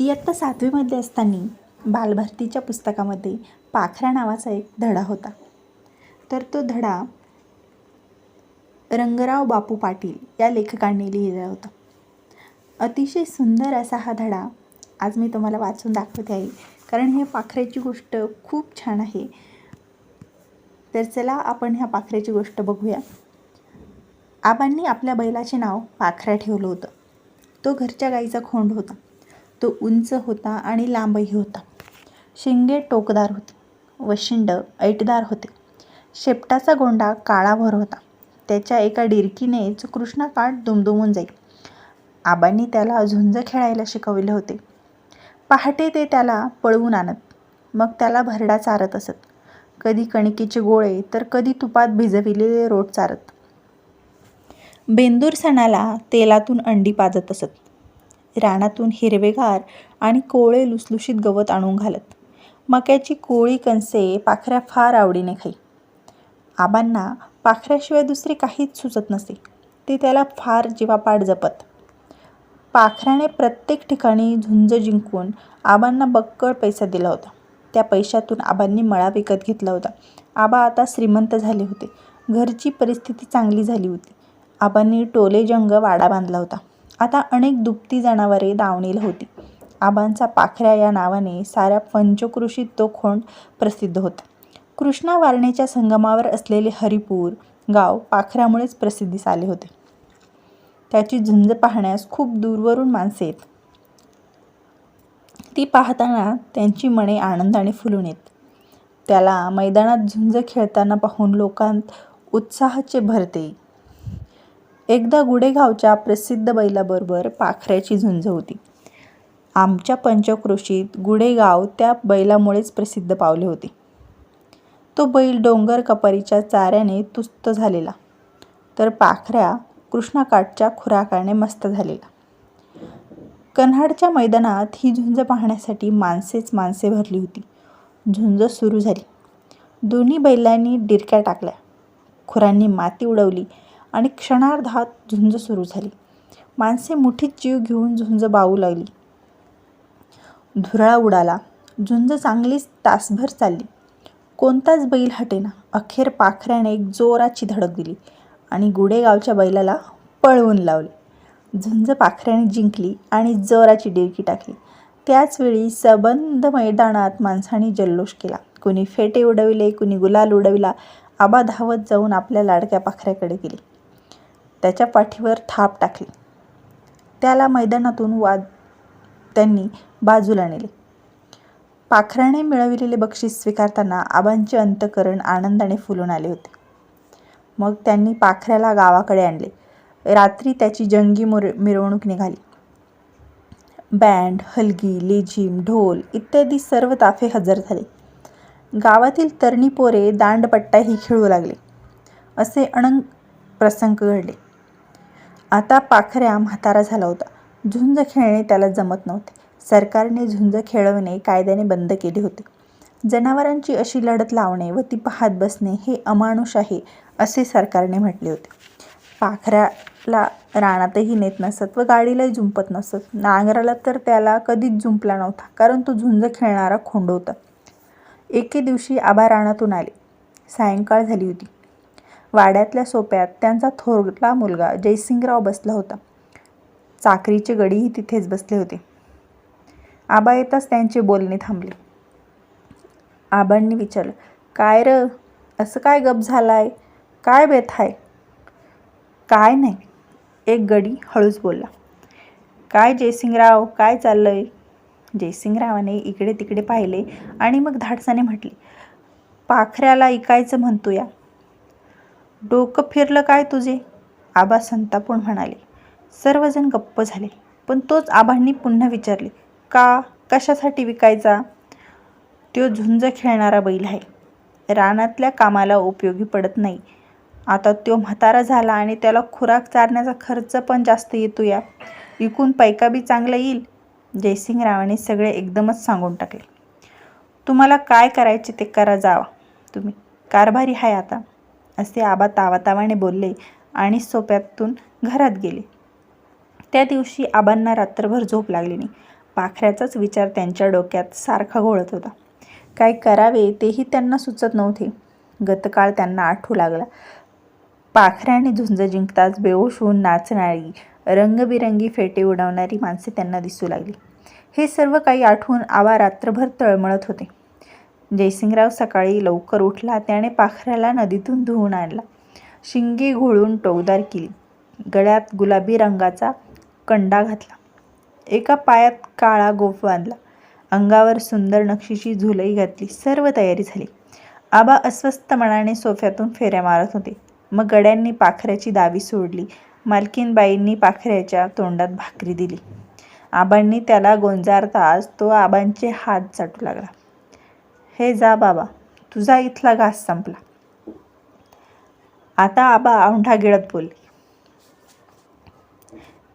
इयत्ता सातवीमध्ये असताना बालभारतीच्या पुस्तकामध्ये पाखरा नावाचा एक धडा होता. तर तो धडा रंगराव बापू पाटील या लेखकांनी लिहिलेला होता. अतिशय सुंदर असा हा धडा आज मी तुम्हाला वाचून दाखवते आहे. कारण हे पाखऱ्याची गोष्ट खूप छान आहे. तर चला आपण ह्या पाखऱ्याची गोष्ट बघूया. आबांनी आपल्या बैलाचे नाव पाखरा ठेवलं होतं. तो घरच्या गाईचा खोंड होता. तो उंच होता आणि लांबही होता. शिंगे टोकदार होती वशिंड ऐटदार होते. शेपटाचा गोंडा काळाभर होता. त्याच्या एका डिरकीनेच कृष्णाकाठ दुमदुमून जाईल आबांनी त्याला झुंज खेळायला शिकवले होते. पहाटे ते त्याला पळवून आणत मग त्याला भरडा चारत असत. कधी कणिकेचे गोळे तर कधी तुपात भिजविलेले रोट चारत. बेंदूर सणाला तेलातून अंडी पाजत असत. रानातून हिरवेगार आणि कोवळे लुसलुशीत गवत आणून घालत. मक्याची कोळी कणसे पाखऱ्या फार आवडीने खाई. आबांना पाखऱ्याशिवाय दुसरे काहीच सुचत नसे. ते त्याला फार जीवापाड जपत. पाखऱ्याने प्रत्येक ठिकाणी झुंज जिंकून आबांना बक्कळ पैसा दिला होता. त्या पैशातून आबांनी मळा विकत घेतला होता. आबा आता श्रीमंत झाले होते. घरची परिस्थिती चांगली झाली होती. आबांनी टोले जंग वाडा बांधला होता. आता अनेक दुपती जनावरे दावणीला होती. आबांचा पाखऱ्या या नावाने साऱ्या पंचकृषीत तो खोंड प्रसिद्ध होता. कृष्णा वारणेच्या संगमावर असलेले हरिपूर गाव पाखऱ्यामुळेच प्रसिद्धीस आले होते. त्याची झुंज पाहण्यास खूप दूरवरून माणसे येत. ती पाहताना त्यांची मने आनंदाने फुलून येत. त्याला मैदानात झुंज खेळताना पाहून लोकांत उत्साहाचे भरते. एकदा गुडेगावच्या प्रसिद्ध बैलाबरोबर पाखऱ्याची झुंज होती. आमच्या पंचक्रोशीत गुडेगाव त्या बैलामुळेच प्रसिद्ध पावले होते. तो बैल डोंगर कपारीच्या चाऱ्याने तुस्त झालेला तर पाखऱ्या कृष्णाकाठच्या खुराकाने मस्त झालेला. कन्हाडच्या मैदानात ही झुंज पाहण्यासाठी माणसेच माणसे भरली होती. झुंज सुरू झाली. दोन्ही बैलांनी डिरक्या टाकल्या. खुरांनी माती उडवली. आणि क्षणार्धात झुंज सुरू झाली. माणसे मुठीत जीव घेऊन झुंज बावू लागली. धुराळा उडाला. झुंज चांगलीच तासभर चालली. कोणताच बैल हटेना. अखेर पाखऱ्याने एक जोराची धडक दिली आणि गुडेगावच्या बैलाला पळवून लावले. झुंज पाखऱ्याने जिंकली आणि जोराची डिरकी टाकली. त्याचवेळी सबंध मैदानात माणसाने जल्लोष केला. कुणी फेटे उडविले कुणी गुलाल उडविला. आबा धावत जाऊन आपल्या लाडक्या पाखऱ्याकडे गेले. त्याच्या पाठीवर थाप टाकली. त्याला मैदानातून वाद त्यांनी बाजूला नेले. पाखराने मिळविलेले बक्षीस स्वीकारताना आबांचे अंतकरण आनंदाने फुलून आले होते. मग त्यांनी पाखऱ्याला गावाकडे आणले. रात्री त्याची जंगी मुर मिरवणूक निघाली. बँड हलगी लेझिम ढोल इत्यादी सर्व ताफे हजर झाले. गावातील तरणी पोरे दांडपट्टाही खेळू लागले. असे अनंग प्रसंग घडले. आता पाखऱ्या म्हातारा झाला होता. झुंज खेळणे त्याला जमत नव्हते. सरकारने झुंज खेळवणे कायद्याने बंद केले होते. जनावरांची अशी लढत लावणे व ती पाहत बसणे हे अमानुष आहे असे सरकारने म्हटले होते. पाखऱ्याला रानातही नेत नसत व गाडीलाही झुंपत नसत. नांगराला तर त्याला कधीच जुंपला नव्हता कारण तो झुंज खेळणारा खोंड होता. एके दिवशी आबा रानातून आले. सायंकाळ झाली होती. वाड्यातल्या सोप्यात त्यांचा थोरला मुलगा जयसिंगराव बसला होता. चाकरीचे गडीही तिथेच बसले होते. आबा येताच त्यांचे बोलणे थांबले. आबांनी विचारलं काय र? असं काय गप झालाय? काय बेत आहे काय नाही. एक गडी हळूच बोलला. काय जयसिंगराव? काय चाललंय? जयसिंगरावाने इकडे तिकडे पाहिले आणि मग धाडसाने म्हटले पाखऱ्याला ऐकायचं म्हणतो या डोकं फिरलं काय तुझे? आबा संतापून म्हणाले. सर्वजण गप्प झाले. पण तोच आबांनी पुन्हा विचारले का? कशासाठी विकायचा? तो झुंज खेळणारा बैल आहे. रानातल्या कामाला उपयोगी पडत नाही. आता तो म्हातारा झाला आणि त्याला खुराक चारण्याचा खर्च पण जास्त येतो या. विकून पैका बी चांगला येईल. जयसिंगरावाने सगळे एकदमच सांगून टाकले. तुम्हाला काय करायचे ते करा जावा. तुम्ही कारभारी आहे आता. असे आबा तावातावाने बोलले आणि सोप्यातून घरात गेले. त्या दिवशी आबांना रात्रभर झोप लागली नाही. पाखऱ्याचाच विचार त्यांच्या डोक्यात सारखा घोळत होता. काय करावे तेही त्यांना सुचत नव्हते. गतकाळ त्यांना आठवू लागला. पाखऱ्याने झुंज जिंकताच बेहोश होऊन नाचणारी रंगबिरंगी फेटे उडवणारी माणसे त्यांना दिसू लागली. हे सर्व काही आठवून आवा रात्रभर तळमळत होते. जयसिंगराव सकाळी लवकर उठला त्याने पाखऱ्याला नदीतून धुवून आणला. शिंगी घोळून टोकदार केली. गळ्यात गुलाबी रंगाचा कंडा घातला. एका पायात काळा गोफ बांधला. अंगावर सुंदर नक्षीची झुलई घातली. सर्व तयारी झाली. आबा अस्वस्थ मनाने सोफ्यातून फेऱ्या मारत होते. मग गड्यांनी पाखऱ्याची दावी सोडली. मालकीनबाईंनी पाखऱ्याच्या तोंडात भाकरी दिली. आबांनी त्याला गोंजारताच तो आबांचे हात चाटू लागला. हे जा बाबा तुझा इथला घास संपला. आता आबा औंढा गिळत बोलली.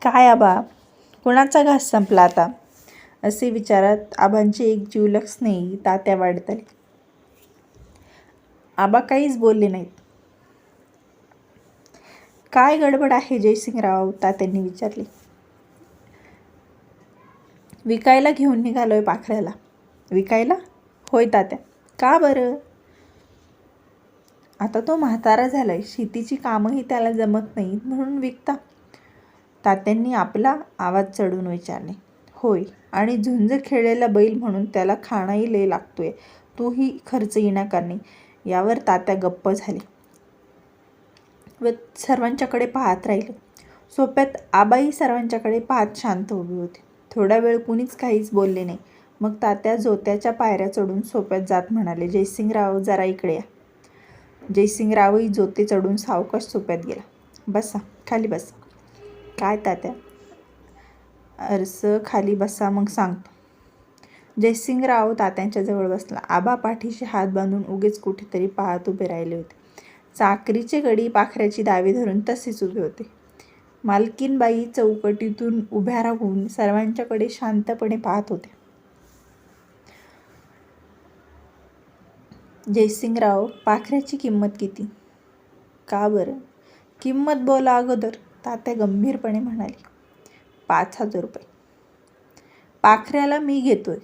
काय आबा कुणाचा घास संपला आता? असे विचारात आबांची एक जीवलक स्नेही तात्या वाढत आली आबा काहीच बोलले नाहीत. काय गडबड आहे जयसिंगराव? तात्यांनी विचारले. विकायला घेऊन निघालोय पाखऱ्याला. विकायला? होय तात्या. का बरं? आता तो म्हातारा झालाय. शेतीची कामंही त्याला जमत नाहीत म्हणून विकता. तात्यांनी आपला आवाज चढून विचारले. होय. आणि झुंज खेळलेला बैल म्हणून त्याला खाणाही लय लागतोय. तोही खर्च येण्या करणे. यावर तात्या गप्प झाले. व सर्वांच्याकडे पाहत राहिले. सोप्यात आबाई सर्वांच्याकडे पाहत शांत उभी होती. थोडा वेळ कुणीच काहीच बोलले नाही. मग तात्या जोत्याच्या पायऱ्या चढून सोप्यात जात म्हणाले जयसिंगराव जरा इकडे या. जयसिंगरावही जोते चढून सावकाश सोप्यात गेला. बसा खाली बसा. काय तात्या? अर्स खाली बसा मग सांगतो. जयसिंगराव तात्यांच्या जवळ बसला. आबा पाठीशी हात बांधून उगेच कुठेतरी पाहत उभे राहिले होते. चाकरीचे गडी पाखऱ्याची दावे धरून तसेच उभे होते. मालकीनबाई चौकटीतून उभ्या राहून सर्वांच्याकडे शांतपणे पाहत होते जयसिंगराव पाखऱ्याची किंमत किती? का बरं? किंमत बोला अगोदर तात्या गंभीरपणे म्हणाली. पाच हजार रुपये. पाखऱ्याला मी घेतोय.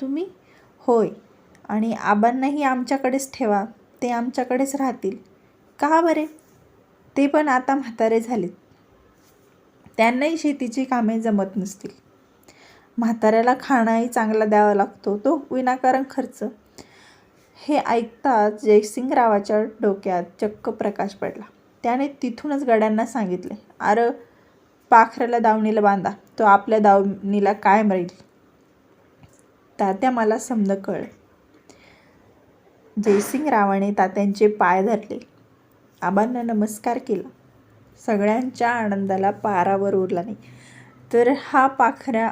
तुम्ही? होय. आणि आबांनाही आमच्याकडेच ठेवा. ते आमच्याकडेच राहतील. का बरे? ते पण आता म्हातारे झालेत. त्यांनाही शेतीची कामे जमत नसतील. म्हाताऱ्याला खाणाही चांगला द्यावा लागतो. तो विनाकारण खर्च. हे ऐकताच जयसिंगरावाच्या डोक्यात चक्क प्रकाश पडला. त्याने तिथूनच गड्यांना सांगितले अरे पाखऱ्याला दावणीला बांधा तो आपल्या दावणीला काय मरेल तात्या मला समज कळलं जयसिंगरावाने तात्यांचे पाय धरले. आबांना नमस्कार केला. सगळ्यांच्या आनंदाला पारावर उरला नाही. तर हा पाखऱ्या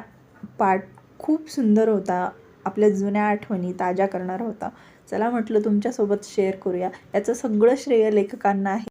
पाठ खूप सुंदर होता आपल्या जुन्या आठवणी ताज्या करणारा होता. चला म्हटलं तुमच्यासोबत शेअर करूया. याचं सगळं श्रेय लेखकांना आहे.